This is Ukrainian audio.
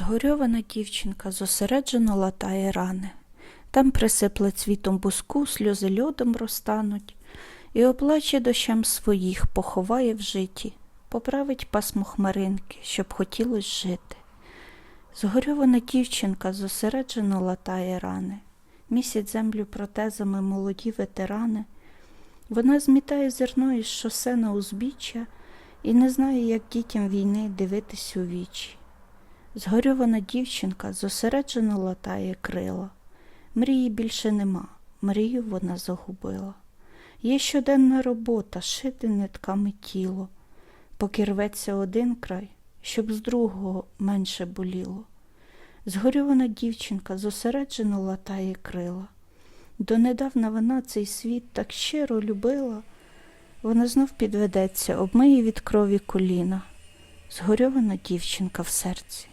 Згорьована дівчинка зосереджено латає рани. Там присипле цвітом буску, сльози льодом розтануть, і оплаче дощам своїх, поховає в житті, поправить пасмо хмаринки, щоб хотілось жити. Згорьована дівчинка зосереджено латає рани, місяць землю протезами молоді ветерани. Вона змітає зерно із шосе на узбіччя і не знає, як дітям війни дивитись у вічі. Згорьована дівчинка зосереджено латає крила. Мрії більше нема, мрію вона загубила. Є щоденна робота шити нитками тіло, поки рветься один край, щоб з другого менше боліло. Згорьована дівчинка зосереджено латає крила. Донедавна вона цей світ так щиро любила, вона знов підведеться, обмиє від крові коліна. Згорьована дівчинка в серці.